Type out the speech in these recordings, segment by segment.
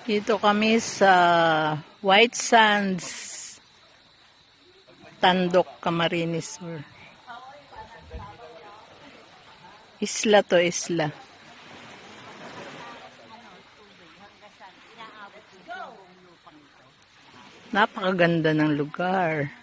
Dito kami sa White Sands, Tandok, Camarines Sur. Isla to isla. Napakaganda ng lugar.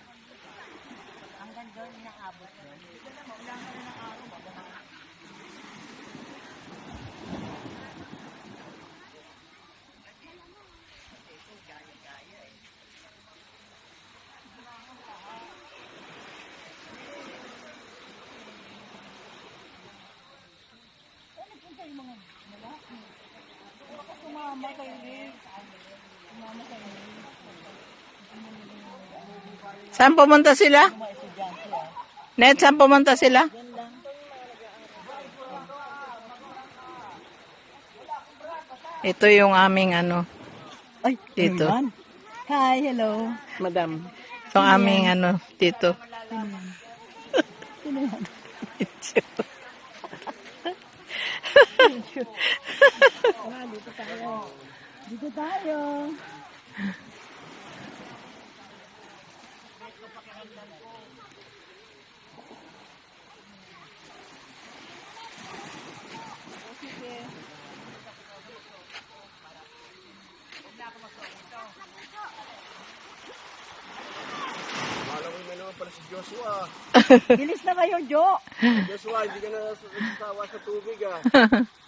Saan pumunta sila? Net, saan pumunta sila? Ito yung aming ano, Ay, Dito. ano? Hi, hello. Madam. ito ang aming ano, dito. Sino yan? Ah, dito tayo. Dito tayo. Pala si Joshua. Bilis na kayo, Jo. Joshua, hindi ka na sasawa sa tubig ah.